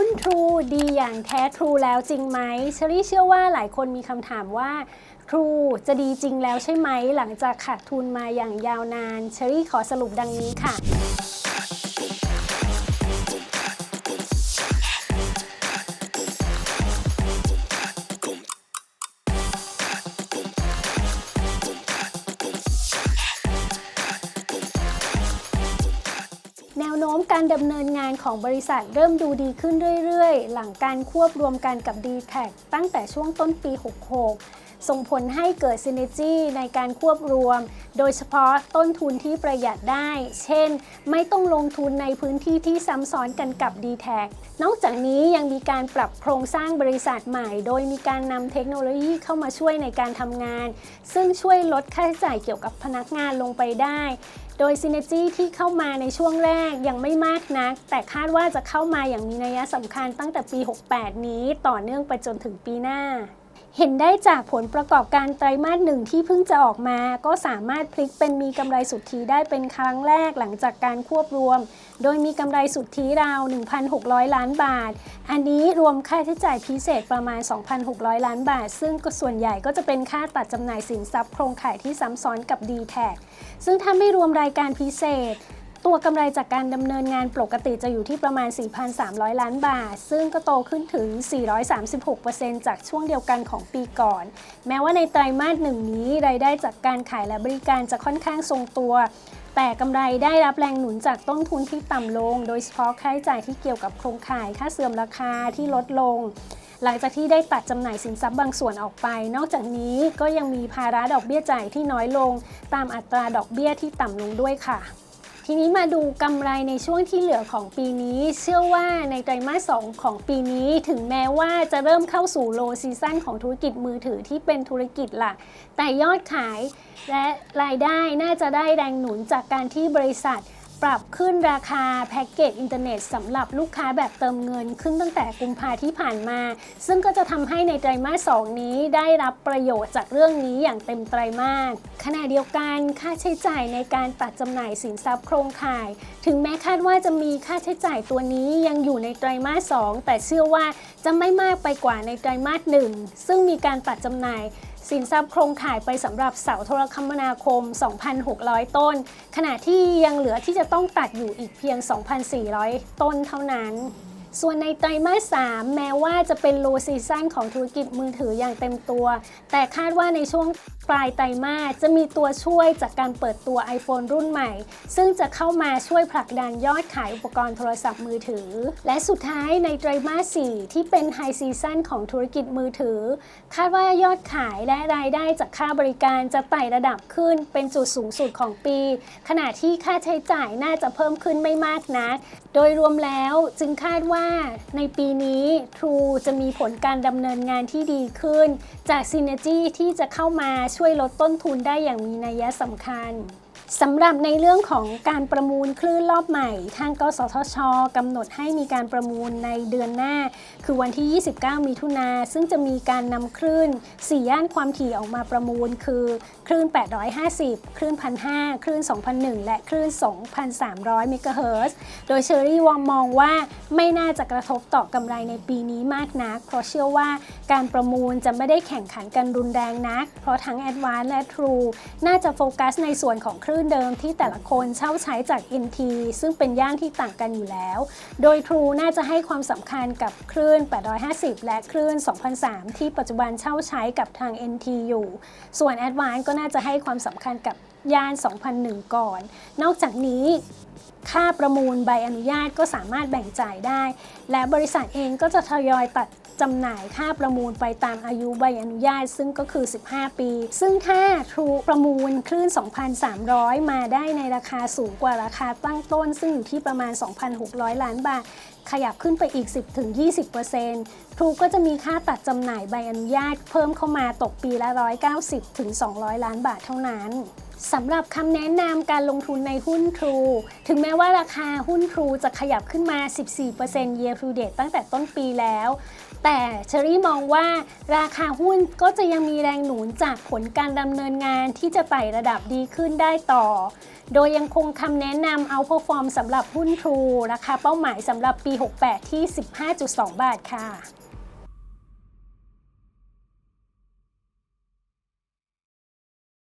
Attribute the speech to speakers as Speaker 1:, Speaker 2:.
Speaker 1: หุ้น True ดีอย่างแท้ True แล้วจริงไหมเชอรี่เชื่อว่าหลายคนมีคำถามว่า True จะดีจริงแล้วใช่ไหม หลังจากขาดทุนมาอย่างยาวนานเชอรี่ขอสรุปดังนี้ค่ะ น้มการดำเนินงานของบริษัทเริ่มดูดีขึ้นเรื่อยๆ หลังการควบรวมกันกับ d t แทตั้งแต่ช่วงต้นปี 66 ส่งผลให้เกิดซินเนจีในการควบรวม โดยเฉพาะต้นทุนที่ประหยัดได้ เช่น ไม่ต้องลงทุนในพื้นที่ที่ซ้ำซ้อนกันกับ d t แทนอกจากนี้ยังมีการปรับโครงสร้างบริษัทใหม่ โดยมีการนำเทคโนโลยีเข้ามาช่วยในการทำงาน ซึ่งช่วยลดค่าใช้จ่ายเกี่ยวกับพนักงานลงไปได้ โดยซินเนจีที่เข้ามาในช่วงแรกยังไม่มากนัก แต่คาดว่าจะเข้ามาอย่างมีนัยสำคัญตั้งแต่ปี 68 นี้ต่อเนื่องไปจนถึงปีหน้า เห็นได้จากผลประกอบการไตรมาสหนึ่งที่เพิ่งจะออกมา ก็สามารถพลิกเป็นมีกำไรสุทธิได้เป็นครั้งแรกหลังจากการควบรวม โดยมีกำไรสุทธิราว 1,600 ล้านบาท อันนี้รวมค่าใช้จ่ายพิเศษประมาณ 2,600 ล้านบาท ซึ่งส่วนใหญ่ก็จะเป็นค่าตัดจำหน่ายสินทรัพย์โครงข่ายที่ซ้ำซ้อนกับ d t แทซึ่งถ้าไม่รวมรายการพิเศษ ตัวกำไรจากการดำเนินงานปกติจะอยู่ที่ประมาณ 4,300 ล้านบาท ซึ่งก็โตขึ้นถึง 436%จากช่วงเดียวกันของปีก่อน แม้ว่าในไตรมาสหนึ่งนี้รายได้จากการขายและบริการจะค่อนข้างทรงตัว แต่กำไรได้รับแรงหนุนจากต้นทุนที่ต่ำลง โดยเฉพาะค่าใช้จ่ายที่เกี่ยวกับโครงข่ายค่าเสื่อมราคาที่ลดลงหลังจากที่ได้ตัดจำหน่ายสินทรัพย์บางส่วนออกไป นอกจากนี้ก็ยังมีภาระดอกเบี้ยจ่ายที่น้อยลง ตามอัตราดอกเบี้ยที่ต่ำลงด้วยค่ะ ทีนี้มาดูกำไรในช่วงที่เหลือของปีนี้ เชื่อว่าในไตรมาส 2 ของปีนี้ถึงแม้ว่าจะเริ่มเข้าสู่โลซีซั่นของธุรกิจมือถือที่เป็นธุรกิจหลัก แต่ยอดขายและรายได้น่าจะได้แรงหนุนจากการที่บริษัท ปรับขึ้นราคาแพ็กเกจอินเทอร์เน็ตสำหรับลูกค้าแบบเติมเงินขึ้นตั้งแต่กุมภาที่ผ่านมา ซึ่งก็จะทำให้ในไตรมาส 2 นี้ได้รับประโยชน์จากเรื่องนี้อย่างเต็มไตรมาสขณะเดียวกันค่าใช้จ่ายในการตัดจำหน่ายสินทรัพย์โครงข่าย ถึงแม้คาดว่าจะมีค่าใช้จ่ายตัวนี้ยังอยู่ในไตรมาส 2 แต่เชื่อว่าจะไม่มากไปกว่าในไตรมาส 1 ซึ่งมีการตัดจำหน่าย สินทรัพย์โครงข่ายไปสำหรับเสาโทรคมนาคม 2,600 ต้น ขณะที่ยังเหลือที่จะต้องตัดอยู่อีกเพียง 2,400 ต้นเท่านั้น ส่วนในไตรมาส 3 แม้ว่าจะเป็นโลซีซั่นของธุรกิจมือถืออย่างเต็มตัว แต่คาดว่าในช่วงปลายไตรมาสจะมีตัวช่วยจากการเปิดตัว iPhone รุ่นใหม่ ซึ่งจะเข้ามาช่วยผลักดันยอดขายอุปกรณ์โทรศัพท์มือถือ และสุดท้ายในไตรมาส 4 ที่เป็นไฮซีซั่นของธุรกิจมือถือ คาดว่ายอดขายและรายได้จากค่าบริการจะไต่ระดับขึ้นเป็นจุดสูงสุดของปี ขณะที่ค่าใช้จ่ายน่าจะเพิ่มขึ้นไม่มากนัก โดยรวมแล้วจึงคาดว่าในปีนี้ True จะมีผลการดำเนินงานที่ดีขึ้น จาก Synergy ที่จะเข้ามาช่วยลดต้นทุนได้อย่างมีนัยสำคัญ สำหรับในเรื่องของการประมูลคลื่นรอบใหม่ ทางกสทชกำหนดให้มีการประมูลในเดือนหน้า คือวันที่ 29 มิถุนาซึ่งจะมีการนำคลื่น 4 ย่านความถี่ออกมาประมูล คือคลื่น 850 คลื่น 1,500 คลื่น 2,001 และคลื่น 2,300 เมกะเฮิรตซ์โดยเชอรี่วอมมองว่าไม่น่าจะกระทบต่อกำไรในปีนี้มากนัก เพราะเชื่อว่าการประมูลจะไม่ได้แข่งขันกันรุนแรงนัก เพราะทั้ง a d v a n c e และ True น่าจะโฟกัสในส่วนของคลื่นเดิมที่แต่ละคนเช่าใช้จาก NT ซึ่งเป็นย่านที่ต่างกันอยู่แล้ว โดย True น่าจะให้ความสำคัญกับคลื่น 850 และคลื่น 2003 ที่ปัจจุบันเช่าใช้กับทาง NT อยู่ ส่วน a d v a n c e ก็น่าจะให้ความสำคัญกับ ย่าน 2001 ก่อน นอกจากนี้ค่าประมูลใบอนุญาตก็สามารถแบ่งจ่ายได้ และบริษัทเองก็จะทยอยตัดจำหน่ายค่าประมูลไปตามอายุใบอนุญาตซึ่งก็คือ 15 ปี ซึ่งถ้า True ประมูลคลื่น 2,300 มาได้ในราคาสูงกว่าราคาตั้งต้น ซึ่งอยู่ที่ประมาณ 2,600 ล้านบาท ขยับขึ้นไปอีก 10-20%ทรูก็จะมีค่าตัดจำหน่ายใบอนุญาตเพิ่มเข้ามาตกปีละ 190-200 ล้านบาทเท่านั้นสำหรับคำแนะนำการลงทุนในหุ้น True ถึงแม้ว่าราคาหุ้น True จะขยับขึ้นมา 14% year to date ตั้งแต่ต้นปีแล้ว แต่เชอรี่มองว่าราคาหุ้นก็จะยังมีแรงหนุนจากผลการดำเนินงานที่จะไต่ระดับดีขึ้นได้ต่อ โดยยังคงคำแนะนำเอาพอฟอร์มสำหรับหุ้นทรูราคาเป้าหมายสำหรับปี 68 ที่ 15.2 บาทค่ะ